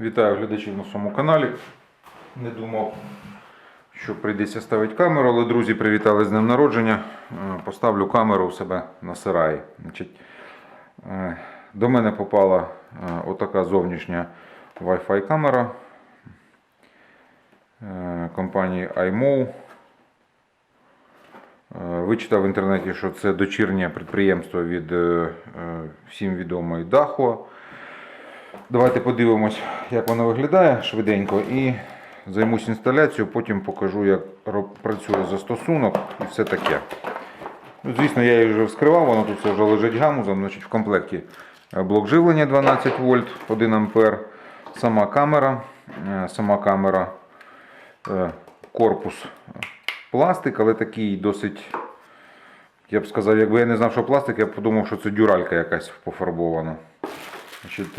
Вітаю глядачів на своєму каналі. Не думав, що прийдеться ставити камеру, але друзі привітали з днем народження. Е, Поставлю камеру у себе на сараї. Значить, е, до мене попала е, отака зовнішня Wi-Fi камера компанії iMov. Е, Вичитав в інтернеті, що це дочірнє підприємство від всім відомої Dahua. Давайте подивимось, як воно виглядає швиденько і займусь інсталяцією, потім покажу, як працює застосунок і все таке. Ну, звісно, я її вже вскривав, воно тут все вже лежить гамузом. Значить, в комплекті е, блок живлення 12 вольт, 1 ампер, сама камера, е, сама камера, е, корпус пластик, але такий досить. Я б сказав, якби я не знав, що пластик, я б подумав, що це дюралька якась пофарбована. Значить,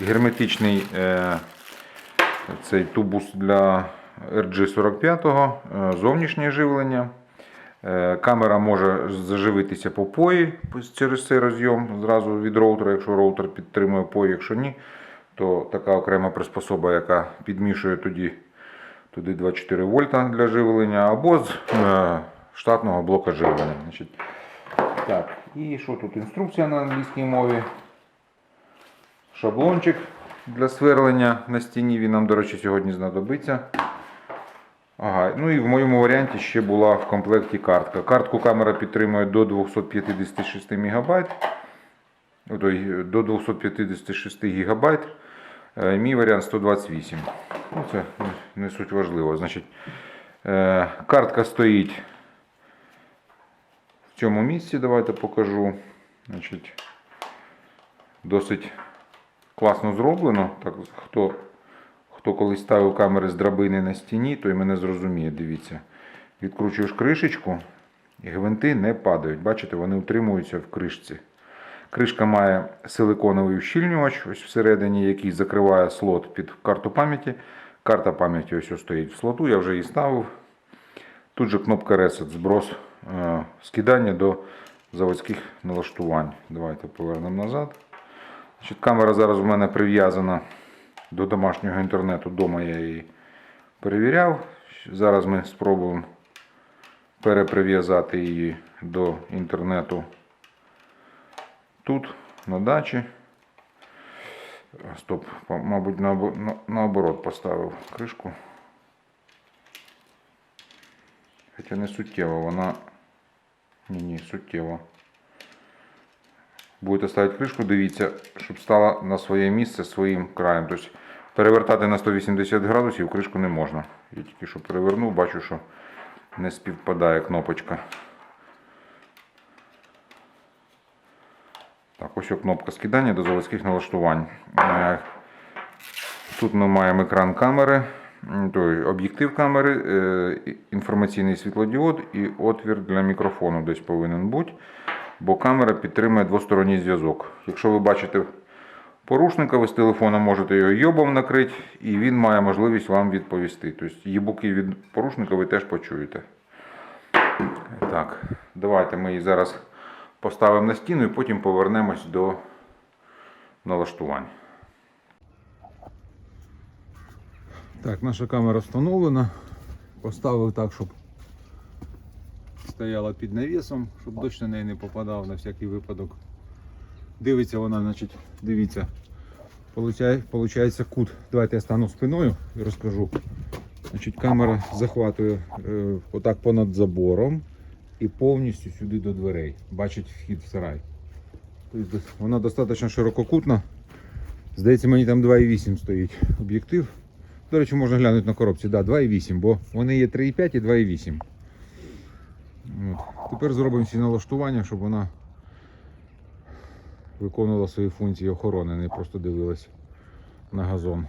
герметичний е, цей тубус для RG45, е, зовнішнє живлення. Е, Камера може заживитися по пої через цей розйом зразу від роутера, якщо роутер підтримує пої, якщо ні, то така окрема приспособа, яка підмішує тоді туди 24 вольта для живлення, або з штатного блока живлення. Значить, так, і що тут? Інструкція на англійській мові. Шаблончик для сверлення на стіні. Він нам, до речі, сьогодні знадобиться. Ага, ну і в моєму варіанті ще була в комплекті картка. Картку камера підтримує до 256 МБ. До 256 ГБ. Е, Мій варіант 128. Ну, це не- не суть важливо. Значить, е, картка стоїть в цьому місці. Давайте покажу. Значить, досить класно зроблено. Так, хто, хто колись ставив камери з драбини на стіні, той мене зрозуміє. Дивіться. Відкручуєш кришечку, і гвинти не падають. Бачите, вони утримуються в кришці. Кришка має силиконовий ущільнювач ось всередині, який закриває слот під карту пам'яті. Карта пам'яті ось ось стоїть в слоту, я вже її ставив. Тут же кнопка Reset, зброс, е, скидання до заводських налаштувань. Давайте повернемо назад. Значить, камера зараз у мене прив'язана до домашнього інтернету. Дома я її перевіряв. Зараз ми спробуємо переприв'язати її до інтернету тут, на дачі. Стоп, мабуть, наоборот поставив кришку. Хоча не суттєво, вона. Ні, ні, суттєво. Будете ставити кришку, дивіться, щоб стала на своє місце своїм краєм. Тобто перевертати на 180 градусів кришку не можна. Я тільки що перевернув, бачу, що не співпадає кнопочка. Так, ось кнопка скидання до заводських налаштувань. Е, Тут ми маємо екран камери, об'єктив камери, е, інформаційний світлодіод і отвір для мікрофону десь повинен бути, бо камера підтримує двосторонній зв'язок. Якщо ви бачите порушника, ви з телефона можете його йобом накрити, і він має можливість вам відповісти. Тобто їбуки від порушника ви теж почуєте. Так, давайте ми її зараз поставимо на стіну і потім повернемось до налаштувань. Так, наша камера встановлена. Поставив так, щоб стояла під навісом, щоб дощ на неї не попадав на всякий випадок. Дивиться вона, значить, дивіться. Получає, получається кут. Давайте я стану спиною і розкажу. Значить, камера захватує е, отак понад забором і повністю сюди до дверей. Бачить вхід в сарай. Тобто вона достатньо ширококутна. Здається, мені там 2,8 стоїть об'єктив. До речі, можна глянути на коробці. Да, 2,8, бо вони є 3,5 і 2,8. От. Тепер зробимо всі налаштування, щоб вона виконувала свої функції охорони, не просто дивилась на газон.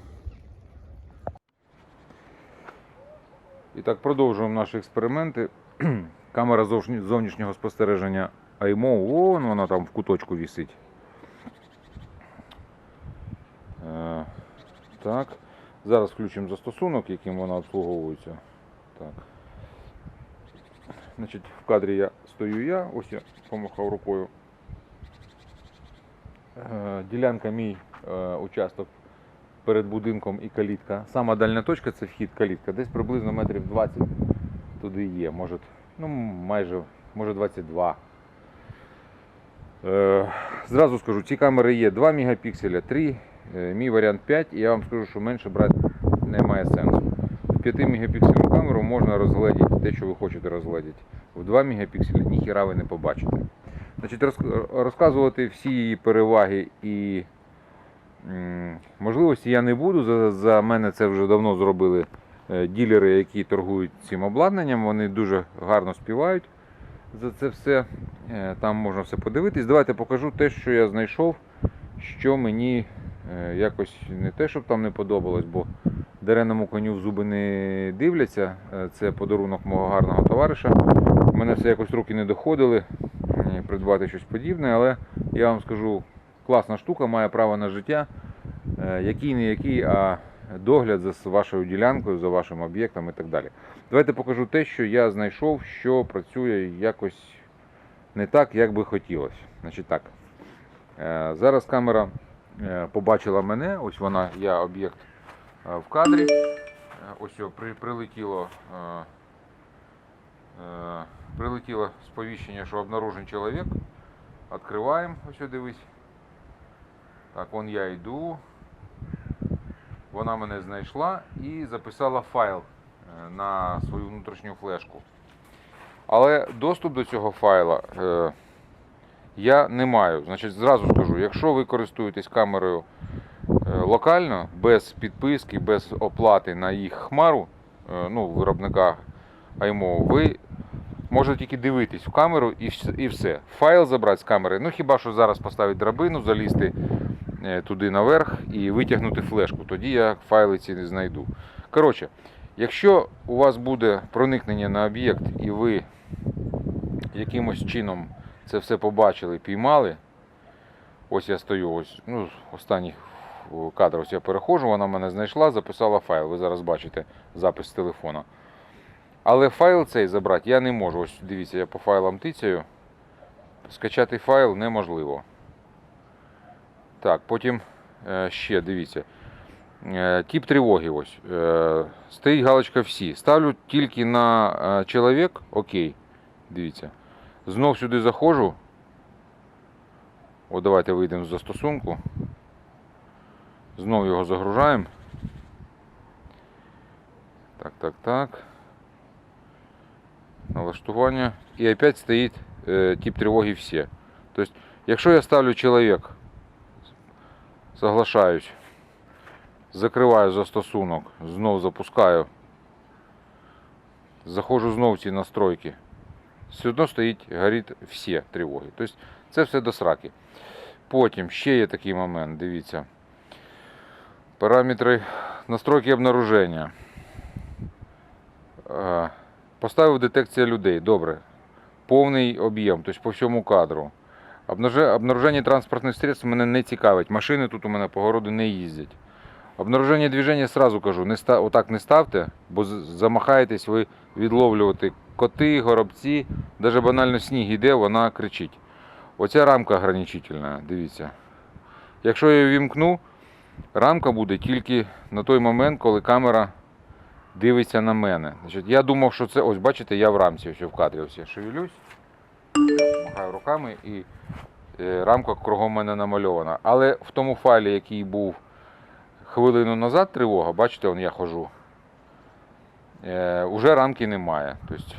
І так продовжуємо наші експерименти. Камера зовнішнього спостереження iMO, вон вона там в куточку висить. Е, так. Зараз включимо застосунок, яким вона обслуговується. Так. Значить, в кадрі я стою я, ось я помахав рукою. Е, Ділянка мій е, участок перед будинком і калітка. Сама дальня точка це вхід калітка. Десь приблизно метрів 20 туди є. Може, ну, майже, може 22. Е, зразу скажу, ці камери є 2 мегапікселя, 3, е, мій варіант 5, і я вам скажу, що менше брати немає сенсу. В 5 мегапіксельну камеру можна розгледіти те, що ви хочете розгледіти. В 2 мегапікселі ніхіра ви не побачите. Значить, розказувати всі її переваги і можливості я не буду. За, за мене це вже давно зробили е, ділери, які торгують цим обладнанням. Вони дуже гарно співають за це все. Е, Там можна все подивитись. Давайте покажу те, що я знайшов, що мені е, якось не те, щоб там не подобалось, бо дареному коню в зуби не дивляться. Е, Це подарунок мого гарного товариша. У мене все якось руки не доходили придбати щось подібне, але я вам скажу, класна штука, має право на життя. Е, Який не який, а догляд за вашою ділянкою, за вашим об'єктом і так далі. Давайте покажу те, що я знайшов, що працює якось не так, як би хотілося. Значить так. е, Зараз камера побачила мене, ось вона, я об'єкт в кадрі. Е, Ось о, при, прилетіло, е, е, прилетіло сповіщення, що обнаружен чоловік. Відкриваємо, ось дивись. Так, вон я йду. Вона мене знайшла і записала файл е, на свою внутрішню флешку. Але доступ до цього файла е, я не маю. Значить, зразу скажу, якщо ви користуєтесь камерою е, локально, без підписки, без оплати на їх хмару, е, ну, виробника iMO, ви можете тільки дивитись в камеру і, все. Файл забрати з камери. Ну хіба що зараз поставити драбину, залізти е, туди наверх і витягнути флешку. Тоді я файли ці не знайду. Коротше, якщо у вас буде проникнення на об'єкт і ви якимось чином це все побачили, піймали. Ось я стою, ось, ну, останній кадр, я переходжу, вона мене знайшла, записала файл. Ви зараз бачите запис з телефона. Але файл цей забрати я не можу. Ось дивіться, я по файлам тицяю. Скачати файл неможливо. Так, потім е, ще дивіться. Е, Тип тривоги ось. Е, Стоїть галочка всі. Ставлю тільки на чоловік. Окей. Дивіться. Знов сюди заходжу. О, давайте вийдемо з застосунку. Знов його загружаємо. Так, так, так. Налаштування. І опять стоїть е, тип тривоги всі. Тобто, якщо я ставлю чоловік, соглашаюсь, закриваю застосунок, знов запускаю, заходжу знов в ці настройки, все одно стоїть, горить всі тривоги. Тобто це все до сраки. Потім ще є такий момент, дивіться. Параметри настройки обнаруження. Е, Поставив детекція людей. Добре. Повний об'єм, тобто по всьому кадру. Обнаруження, транспортних средств мене не цікавить. Машини тут у мене по городу не їздять. Обнаруження движення сразу кажу, не ста- отак не ставте, бо замахаєтесь ви відловлювати коти, горобці, навіть банально сніг іде, вона кричить. Оця рамка ограничительна, дивіться. Якщо я її вімкну, рамка буде тільки на той момент, коли камера дивиться на мене. Значить, я думав, що це, ось бачите, я в рамці, ось в кадрі, ось я шевелюсь, махаю руками і е, рамка кругом мене намальована. Але в тому файлі, який був хвилину назад тривога, бачите, он я хожу, е, уже рамки немає. Тобто,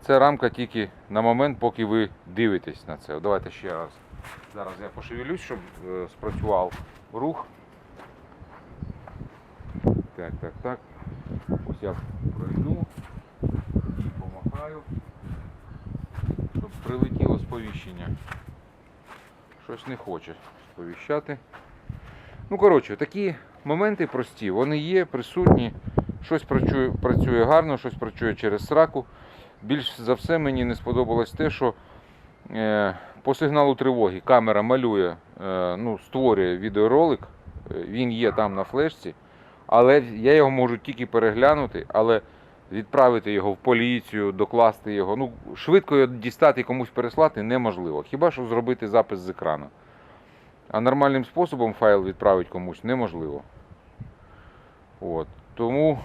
це рамка тільки на момент, поки ви дивитесь на це. Давайте ще раз. Зараз я пошевелюсь, щоб е, спрацював рух. Так, так, так. Ось я пройду і помахаю, щоб прилетіло сповіщення. Щось не хоче сповіщати. Ну, коротше, такі моменти прості, вони є, присутні. Щось працює, працює гарно, щось працює через сраку. Більш за все мені не сподобалось те, що е, по сигналу тривоги камера малює, е, ну, створює відеоролик, він є там на флешці, але я його можу тільки переглянути, але відправити його в поліцію, докласти його. Ну, швидко його дістати і комусь переслати неможливо. Хіба що зробити запис з екрану. А нормальним способом файл відправити комусь неможливо. От. Тому,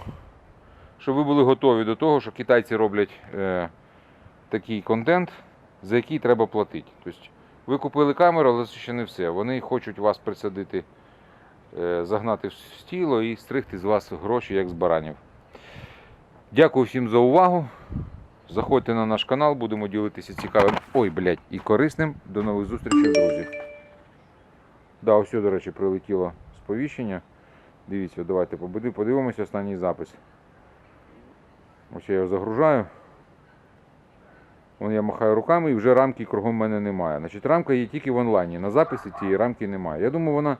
щоб ви були готові до того, що китайці роблять е, такий контент, за який треба платити. Тобто, ви купили камеру, але це ще не все. Вони хочуть вас присадити, е, загнати в стіло і стригти з вас гроші, як з баранів. Дякую всім за увагу. Заходьте на наш канал, будемо ділитися цікавим. Ой, блядь, і корисним. До нових зустрічей, друзі. Да, ось, до речі, прилетіло сповіщення. Дивіться, давайте подивимося останній запис. Ось я його загружаю. Вон я махаю руками і вже рамки кругом мене немає. Значить, рамка є тільки в онлайні. На записі цієї рамки немає. Я думаю, вона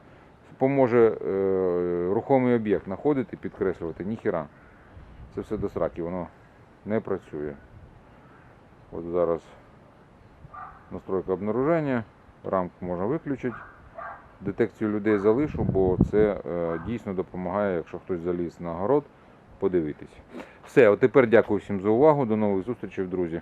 поможе е, рухомий об'єкт знаходити, підкреслювати. Ніхіра. Це все до сраки, воно не працює. От зараз настройка обнаруження. Рамку можна виключити. Детекцію людей залишу, бо це е, дійсно допомагає, якщо хтось заліз на город, подивитись. Все, от тепер дякую всім за увагу. До нових зустрічей, друзі.